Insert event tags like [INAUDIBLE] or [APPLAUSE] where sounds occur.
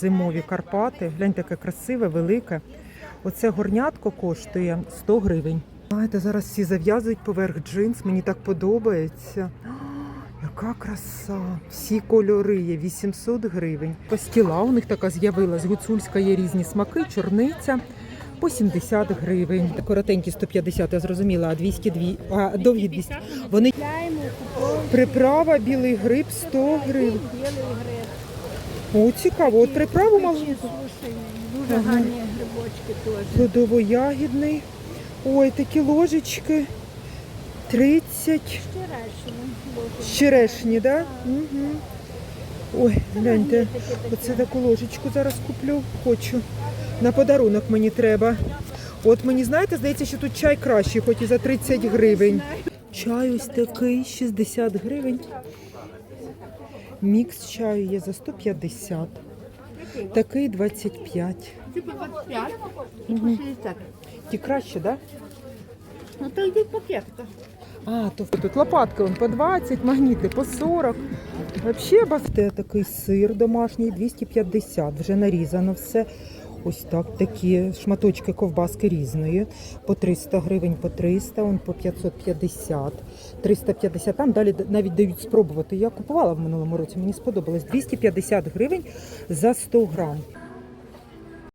зимові Карпати. Гляньте, яке красиве, велике. Оце горнятко коштує 100 гривень. Знаєте, зараз всі зав'язують поверх джинс, мені так подобається. [GASPS] Яка краса! Всі кольори є 800 гривень. Постіла у них така з'явилась. Гуцульська є різні смаки, чорниця. По 70 гривень. Коротенькі 150, я зрозуміла, а 202, а довгі 200. Вони приправа білий гриб 100 гривень. О, цікаво. От приправу мав дуже Ага. гарні грибочки теж. плодово-ягідний. Ой, такі ложечки. 30. Вчорашні. З черешні, да? Угу. Ой, гляньте. Оце таку ложечку зараз куплю. Хочу. На подарунок мені треба. От мені, знаєте, здається, що тут чай кращий, хоч і за 30 гривень. Чай ось такий, 60 гривень. Мікс чаю є за 150. Такий 25. Типу 25 і по 60. Ті краще, так? Да? Ну то йдуть пакетка. А, то тут лопатки вон по 20, магніти по 40. Взагалі бафте такий сир домашній 250, вже нарізано все. Ось так, такі шматочки ковбаски різної. По 300 гривень, по 300, он по 550, 350. Там далі навіть дають спробувати. Я купувала в минулому році, мені сподобалось. 250 гривень за 100 грам.